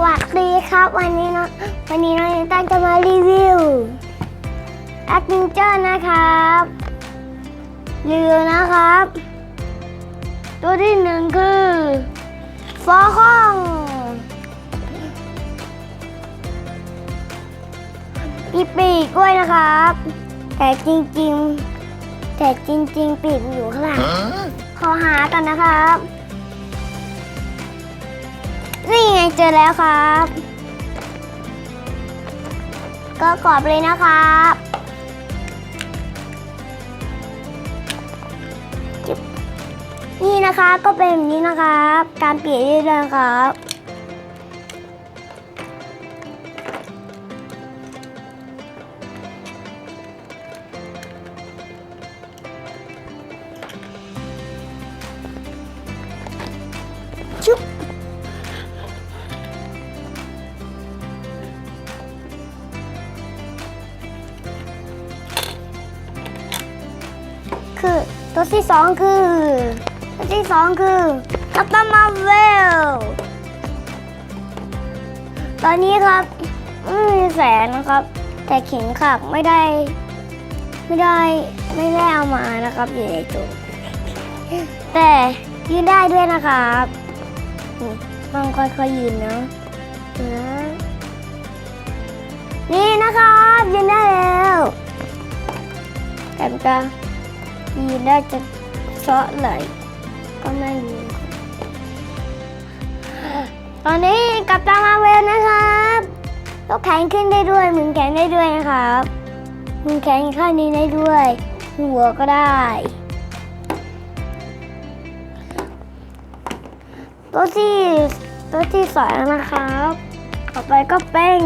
วัสดีครับ วันนี้เนาะวันนี้น้องนิต้าจะมารีวิวแอคนิเจอร์นะครับรีวิวนะครับ ตัวที่หนึ่งคือฟอห้องมีปีกด้วยนะครับ แต่จริงๆ แต่จริง ๆ ปีกอยู่ข้างหลังขอหากันนะครับ นี่ไงเจอแล้วครับ ก็กรอบเลยนะครับจิบนี่นะคะก็เป็นแบบนี้นะครับ การเปลี่ยนได้เลยนครับ ชุบ ตัวที่สองคือตัวที่สองคือกัปตันมาเวลตอนนี้ครับไม่มีแสนนะครับ แต่เข็งขักไม่ได้ ไม่ได้ไม่ได้เอามานะครับอยู่ในตัวแต่ยืนได้ด้วยนะครับนี่ต้องค่อยๆยืนเนะนะนี่นะครับยืนได้แล้วแต่มั นจะยืนได้จะเซาะไหลก็ไม่ยืนตอนนี้กับตามาเวลนะครับยกแขนขึ้นได้ด้วยมุนแขนได้ด้วยนะครับมุนแขนข้างนี้ได้ด้วย หัวก็ได้ตัวที่ตัวที่สองนะครับ ต่อไปก็เป็น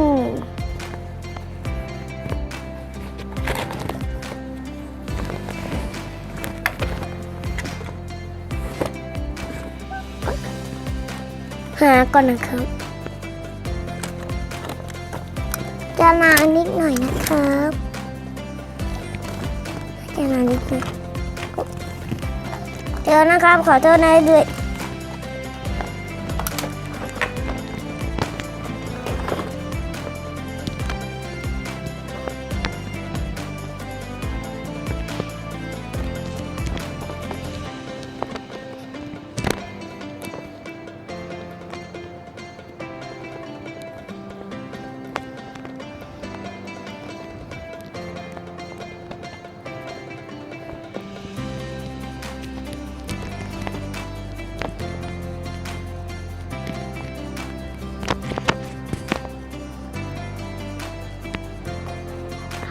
หาก่อนนะครับ จะนานนิดหน่อยนะครับ จะนานนิดหนึงเจอนะครับขอโทษนะด้วย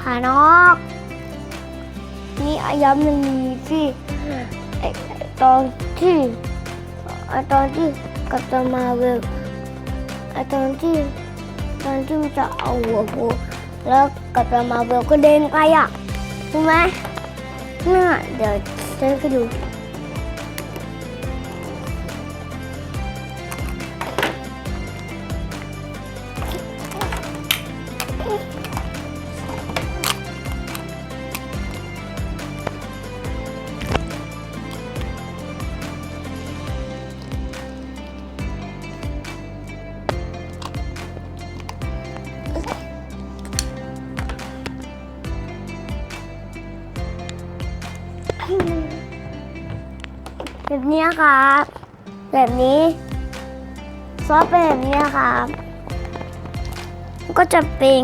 หานอกนี่อายามันมีที่ไอตอนที่ไอตอนที่กับตมาเวลไอตอนที่ตอนที่มันจะเอาหัวโผแล้วกับตมาเวลก็เดินไปอะรู้ไหมน่าเดี๋ยวฉันไปดู แบบนี้ครับ แบบนี้ ซอสเป็นแบบนี้ครับก็จะเป็น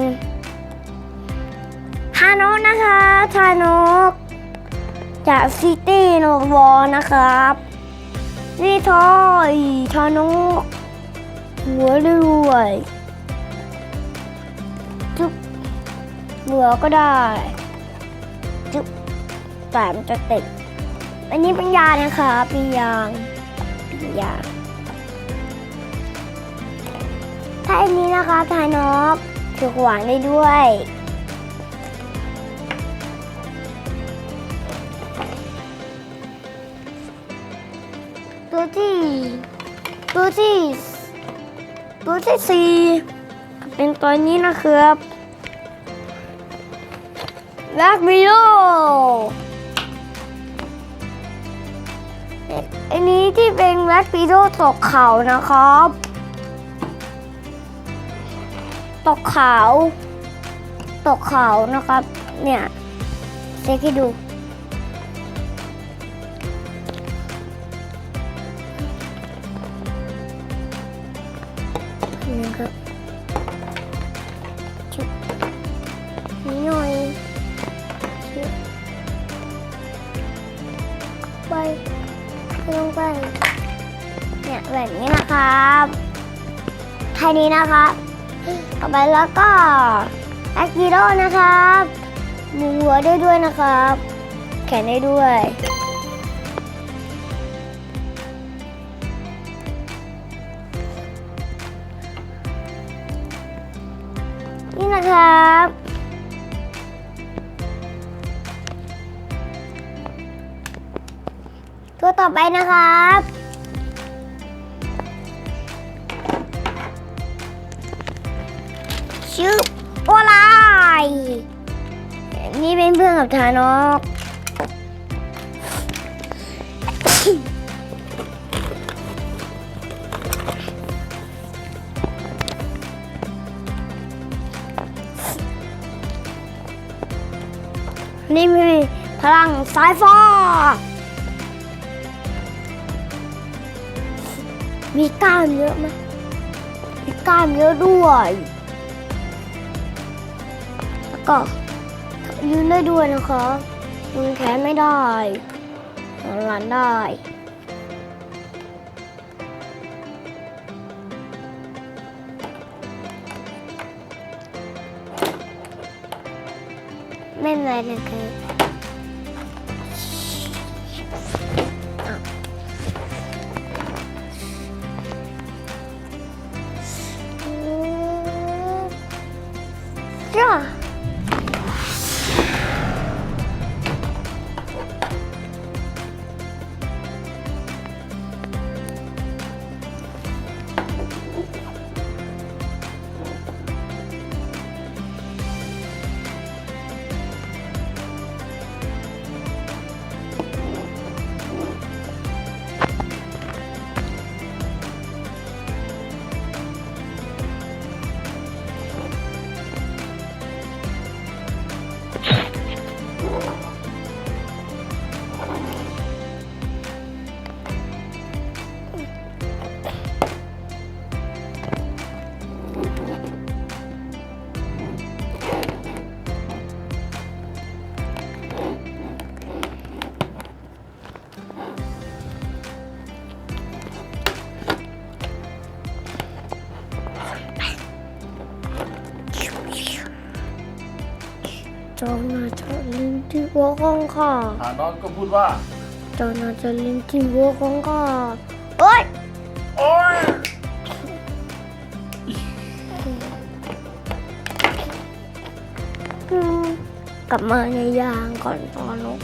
ทานกนะคะทานกจากซิตี้โนวอลนะครับนี่ทอยทานกหัวรวยจุ๊บเหัวก็ได้ จุ๊บสามจะติด อันนี้เป็นยานะคะเป็นยางเป็นยางถ้าอันนี้นะคะทานกถือขวานได้ด้วยตัวที่ตัวที่ตัวที่สี่เป็นตัวนี้นะครับแบ็กวิโอ อันนี้ที่เป็นแรดปีโดตกเขานะครับ ตกเขา ตกเขานะครับ เนี่ยเช็คให้ดู นี่นะครับชุบนี่หน่อยชุบไป ลงไปเนี่ยแบบนี้นะครับแค่นี้นะครับต่อไปแล้วก็อากิโร่นะครับมุนหัวได้ด้วยนะครับ แขนได้ด้วยนี่นะครับ ตัวต่อไปนะครับ ชื่อโอลายนี่เป็นเพื่อนกับทานอกนี่มีพลังสายฟ้า มีกล้ามเยอะไหมมีกล้ามเยอะด้วย แล้วก็ยืนได้ด้วยนะคะยืนแขนไม่ได้หลันได้ไม่เป็นไรนะคะอ้ จอนาจะลิ้นที่หัวของข้าฐานอนก็พูดว่า จอนาจะลิ้นที่หัวของข้าโอ๊ยโอ้ยอืมกลับมาในยางก่อนตอนลง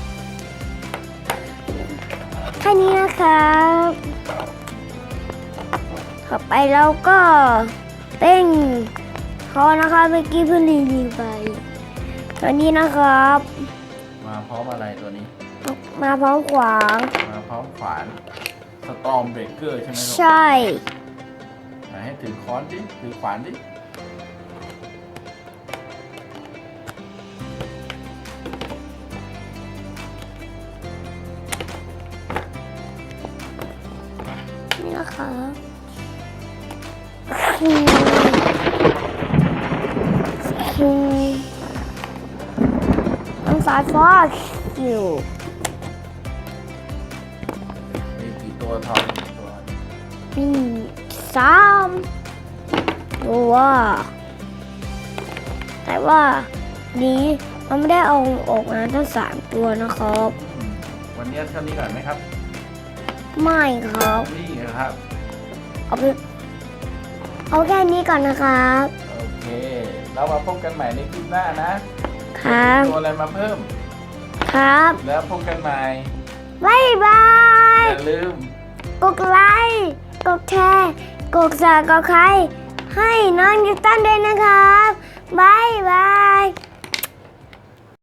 แค่นี้นะครับต่อไปเราก็เต้งพอนะคะเมื่อกี้เพิ่งรีวิวไป ตอนนี้นะครับ มาพร้อมอะไรตัวนี้ มาพร้อมขวาง มาพร้อมขวานสตอมเบรกเกอร์ใช่ไหมลูกใช่ไหนให้ถือค้อนดิถือขวานดินี่นะคะ น้ำสายฟ้าอยู่มีกี่ตัวทองกี่ตัวมีสามตัวแต่ว่านี้มันไม่ได้เอาออกมาทั้งสามตัวนะครับ อืมวันนี้เท่านี้ก่อนไหมครับ ไม่ครับ นี่นะครับ เอาไปเอาแค่นี้ก่อนนะครับ โอเค เรามาพบกันใหม่ในคลิปหน้านะ ครับตัวอะไรมาเพิ่ม ครับ แล้วพบกันใหม่บ๊ายบายอย่าลืม กดไลค์กดแชร์กดสับกดใครให้น้องนิวตันด้วยนะครับ บ๊ายบาย